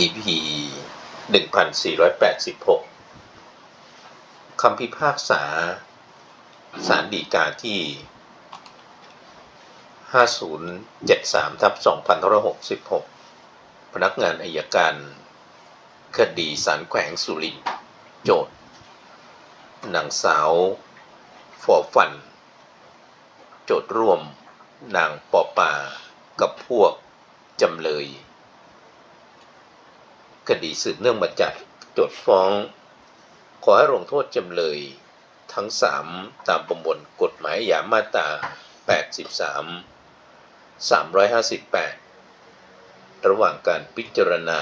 EP 1486 คำพิพากษาสารดีกาที่ 5073ทับ2566 พนักงานอายการคดีสารแขวงสุรินทร์โจทย์นางสาวฟอฟัน โจทย์ร่วม นางปอปากับพวกจำเลย คดีสืบเนื่องมาจากโจทฟ้อง ขอให้ลงโทษจำเลยทั้งสามตามประมวลกฎหมายอาญามาตรา83 358 ระหว่างการพิจารณา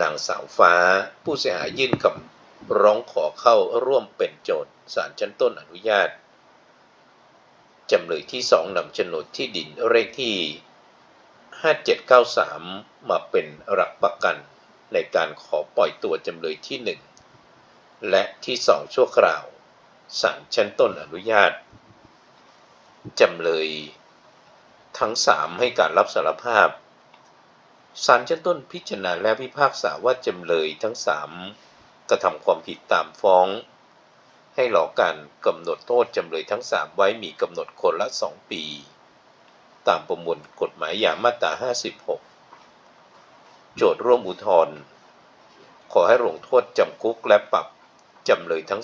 นางสาวฟ้า ผู้เสียหายยื่นคำร้องขอเข้าร่วมเป็นโจทย์ศาลชั้นต้นอนุญาต จำเลยที่สองนำโฉนดที่ดินเลขที่ 5793 มาเป็นหลักประกัน ในการขอปล่อยตัวจำเลยที่ 1 และที่ 2 ชั่วคราวศาลชั้นต้นอนุญาต จำเลย ทั้ง 3 ให้การรับสารภาพศาลชั้นต้นพิจารณาและพิพากษาว่าจำเลยทั้ง 3 กระทำความผิดตามฟ้อง ให้รอการกำหนดโทษจำเลยทั้ง 3 ไว้มีกำหนดคนละ 2 ปี ตามประมวลกฎหมายอาญามาตรา 56 โจทร่วมอุทธรณ์ขอให้ลงโทษจำคุกและปรับจำเลยทั้ง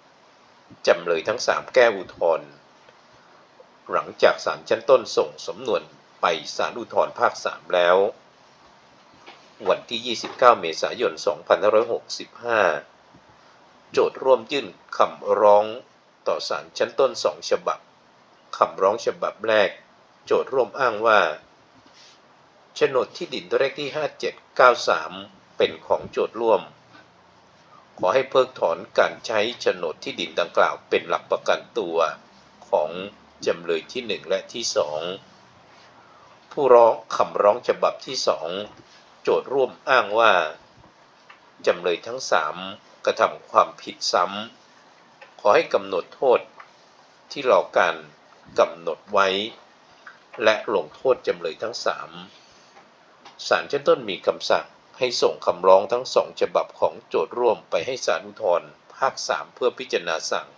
3จำเลยทั้ง3แก้อุทธรณ์หลังจากศาลชั้นต้นส่งสำนวนไปศาลอุทธรณ์ภาค3แล้ว วันที่ 29 เมษายน 2565 โจทร่วมยื่นคำร้องต่อศาลชั้นต้น2ฉบับคำร้องฉบับแรก โจทร่วมอ้างว่า โฉนดที่ดินเลขที่ 5793 เป็นของโจทย์ร่วม ขอให้เพิกถอนการใช้โฉนดที่ดินดังกล่าวเป็นหลักประกันตัวของจำเลยที่ 1 และที่ 2 ผู้ร้องคำร้องฉบับที่ 2 โจทย์ร่วมอ้างว่า จำเลยทั้ง 3 กระทำความผิดซ้ำ ขอให้กำหนดโทษที่รอการกำหนดไว้ และลงโทษจำเลยทั้ง 3 ศาลชั้นต้นมีคำสั่งให้ส่งคำร้องทั้งสองฉบับของโจทร่วมไปให้ศาลอุทธรภาค 3 เพื่อพิจารณาสั่ง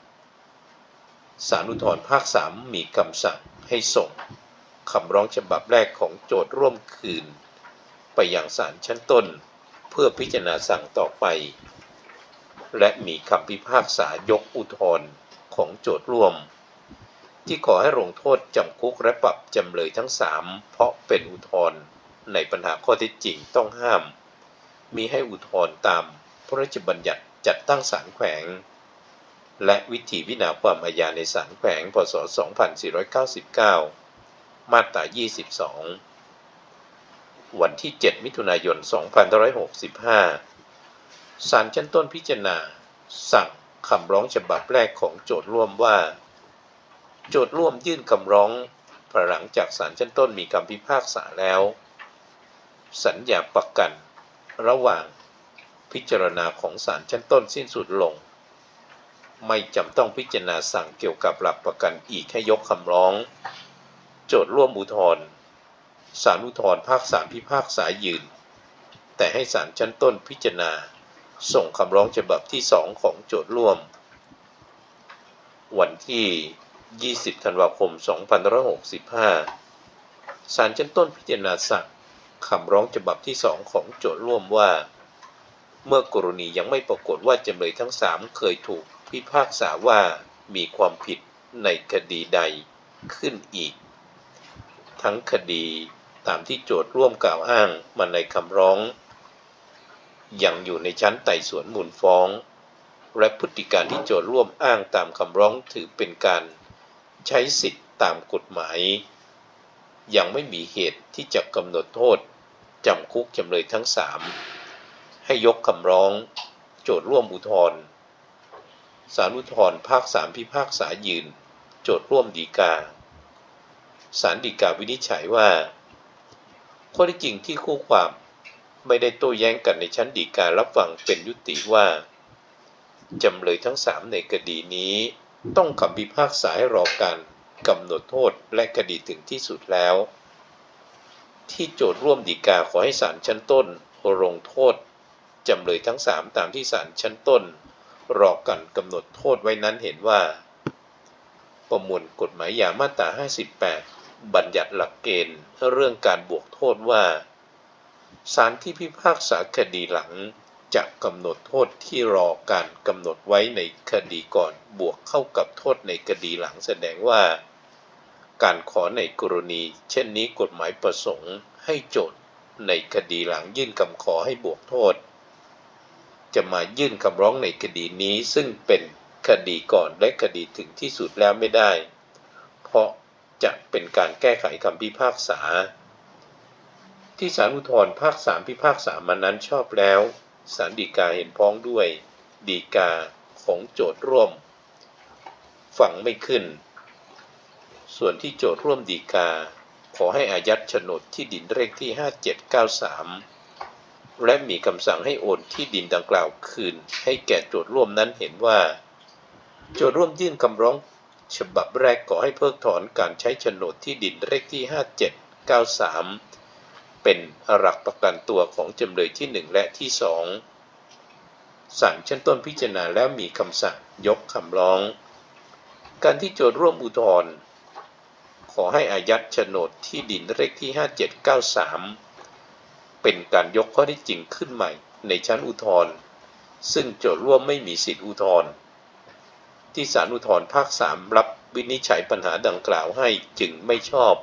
ศาลอุทธรภาค 3 มีคำสั่งให้ส่งคำร้องฉบับแรกของโจทร่วมคืน ไปยังศาลชั้นต้น เพื่อพิจารณาสั่งต่อไป และมีคำพิพากษายกอุทธรของโจทร่วม ที่ขอให้ลงโทษจำคุกและปรับจำเลยทั้ง3เพราะเป็นอุทธร ในปัญหาข้อเท็จจริงต้องห้าม มีให้อุทธรณ์ตามพระราชบัญญัติจัดตั้งศาลแขวง และวิธีวินาความอาญาในศาลแขวง พศ 2499 มาตรา 22 วันที่ 7 มิถุนายน 2565 ศาลชั้นต้นพิจารณา สั่งคำร้องฉบับแรกของโจทย์ร่วมว่า โจทย์ร่วมยื่นคำร้องภายหลังจากศาลชั้นต้นมีคำพิพากษาแล้ว สัญญาประกัน ระหว่างพิจารณาของศาลชั้นต้นสิ้นสุดลง ไม่จำต้องพิจารณาสั่งเกี่ยวกับหลักประกันอีกให้ยกคำร้อง โจทย์ร่วมอุทธรณ์ศาลอุทธรณ์ภาคสามพิพากษายืน แต่ให้ศาลชั้นต้นพิจารณา ส่งคำร้องฉบับที่สองของโจทย์ร่วม วันที่ 20 ธันวาคม 2565ศาลชั้นต้นพิจารณาสั่ง คำร้องฉบับที่สองของโจทย์ร่วมว่า เมื่อกรณียังไม่ปรากฏว่าจำเลยทั้งสามเคยถูกพิพากษาว่ามีความผิดในคดีใดขึ้นอีก ทั้งคดีตามที่โจทย์ร่วมกล่าวอ้างมาในคำร้อง ยังอยู่ในชั้นไต่สวนมูลฟ้อง และพฤติการที่โจทย์ร่วมอ้างตามคำร้องถือเป็นการใช้สิทธิตามกฎหมาย ยังไม่มีเหตุที่จะกำหนดโทษ จำคุกจำเลยทั้งสามให้ยกคำร้อง โจทย์ร่วมอุทธรณ์ศาลอุทธรณ์ภาคสามพิพากษายืน โจทย์ร่วมดีกาศาลฎีกาวินิจฉัยว่า ข้อที่จริงที่คู่ความไม่ได้โต้แย้งกันในชั้นฎีการับฟังเป็นยุติว่า จำเลยทั้งสามในคดีนี้ ต้องคำพิพากษาให้รอการกำหนดโทษและคดีถึงที่สุดแล้ว ที่โจทร่วมฎีกาขอให้ศาลชั้นต้นลงโทษจำเลยทั้งสามตามที่ศาลชั้นต้น รอกันกำหนดโทษไว้นั้นเห็นว่า ประมวลกฎหมายยามาตรา 58 บัญญัติหลักเกณฑ์เรื่องการบวกโทษว่าศาลที่พิพากษาคดีหลังจะกำหนดโทษที่รอการกำหนดไว้ในคดีก่อนบวกเข้ากับโทษในคดีหลังแสดงว่า การขอในกรณี เช่นนี้กฎหมายประสงค์ให้โจทย์ในคดีหลังยื่นคำขอให้บวกโทษ จะมายื่นคำร้องในคดีนี้ซึ่งเป็นคดีก่อนและคดีถึงที่สุดแล้วไม่ได้ เพราะจะเป็นการแก้ไขคำพิพากษา ที่ศาลอุทธรภาคสามพิพากษามานั้นชอบแล้วศาลฎีกาเห็นพ้องด้วยฎีกาของโจทย์ร่วม ฟังไม่ขึ้น ส่วนที่โจทย์ร่วมฎีกา ขอให้อายัดโฉนดที่ดินเลขที่ 5793 และมีคำสั่งให้โอนที่ดินดังกล่าวคืน ให้แก่โจทย์ร่วมนั้นเห็นว่า โจทย์ร่วมยื่นคำร้องฉบับแรกขอให้เพิกถอนการใช้โฉนดที่ดินเลขที่ 5793 เป็นหลักประกันตัวของจำเลยที่ 1 และที่ 2ศาลชั้นต้นพิจารณาแล้วมีคำสั่งยกคำร้อง การที่โจทย์ร่วมอุทธรณ์ ขอให้อายัดโฉนดที่ดินเลขที่ 5793 เป็นการยกข้อที่จริงขึ้นใหม่ในชั้นอุทธรณ์ซึ่งโจทย์ร่วมไม่มีสิทธิอุทธรณ์ที่ศาลอุทธรณ์ภาค 3 รับวินิจฉัยปัญหาดังกล่าวให้จึงไม่ชอบ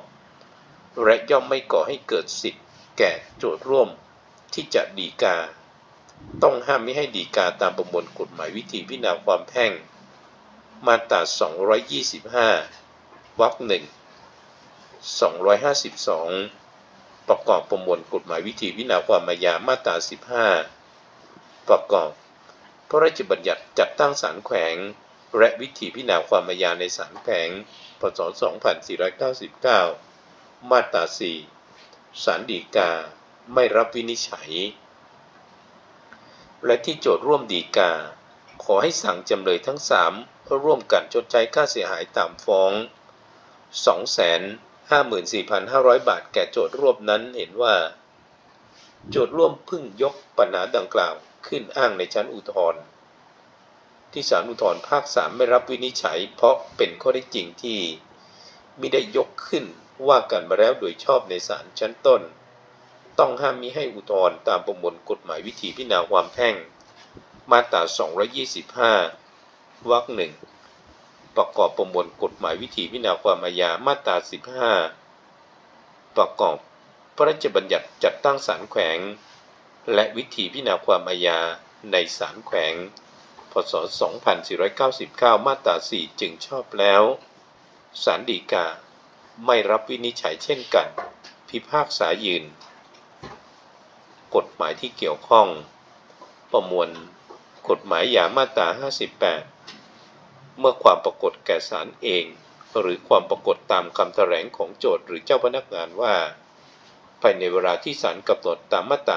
และย่อมไม่ก่อให้เกิดสิทธิ์แก่โจทย์ร่วมที่จะดีกา ต้องห้ามไม่ให้ดีกาตามประมวลกฎหมายวิธีพิจารณาความแพ่ง มาตรา 225 วรรคหนึ่ง 252 ประกอบประมวลกฎหมายวิธีพิจารณาความอาญามาตรา 15 ประกอบพระราชบัญญัติจัดตั้งศาลแขวง และวิธีพิจารณาความอาญาในศาลแขวง พศ 2499 มาตรา 4 ศาลฎีกา ไม่รับวินิจฉัย และที่โจทย์ร่วมฎีกา ขอให้สั่งจำเลยทั้ง 3 ร่วมกันชดใช้ค่าเสียหายตามฟ้อง 54,500 บาทแก่โจทย์ร่วมนั้นเห็นว่า โจทย์ร่วมพึ่งยกปัญหาดังกล่าวขึ้นอ้างในชั้นอุทธรณ์ที่ศาลอุทธรณ์ภาค 3 ไม่รับวินิจฉัย เพราะเป็นข้อได้จริงที่ไมิได้ยกขึ้นว่ากันมาแล้วโดยชอบในศาลชั้นต้น ต้องห้ามมิให้อุทธรณ์ตามประมวลกฎหมายวิธีพิจารณาความแพ่ง มาตรา 225 วรรคหนึ่ง ประกอบประมวลกฎหมายวิธีพิจารณาความอาญามาตรา 15 ประกอบพระราชบัญญัติจัดตั้งศาลแขวง และวิธีพิจารณาความอาญาในศาลแขวง พศ 2499 มาตรา 4 จึงชอบแล้วศาลฎีกาไม่รับวินิจฉัยเช่นกัน พิพากษายืน กฎหมายที่เกี่ยวข้อง ประมวล กฎหมายยามาตรา 58 เมื่อความปรากฏแก่ศาลเอง หรือความปรากฏตามคำแถลงของโจทย์หรือเจ้าพนักงานว่า ภายในเวลาที่ศาลกำหนดตามมาตรา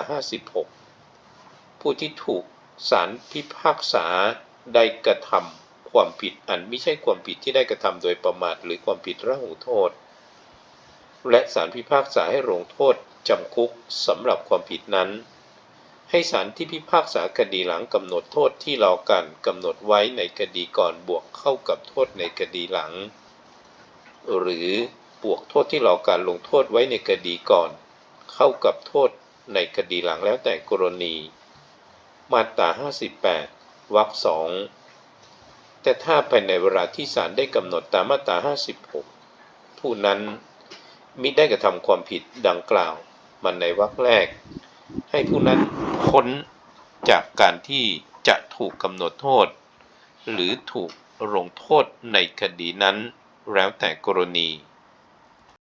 56 ผู้ที่ถูกศาลพิพากษาได้กระทำความผิดอันไม่ใช่ความผิดที่ได้กระทำโดยประมาทหรือความผิดระหูโทษ และศาลพิพากษาให้ลงโทษจำคุกสำหรับความผิดนั้น ให้ศาลที่พิพากษาคดีหลังกำหนดโทษที่รอการกำหนดไว้ในคดีก่อนบวกเข้ากับโทษในคดีหลัง หรือบวกโทษที่รอการลงโทษไว้ในคดีก่อน เข้ากับโทษในคดีหลังแล้วแต่กรณี มาตรา 58 วรรคสองแต่ถ้าภายในเวลาที่ศาลได้กำหนดตามมาตรา 56 ผู้นั้นมิได้กระทำความผิดดังกล่าวมันในวรรคแรก ให้ผู้นั้น พ้นจากการที่จะถูกกำหนดโทษ หรือถูกลงโทษในคดีนั้น แล้วแต่กรณี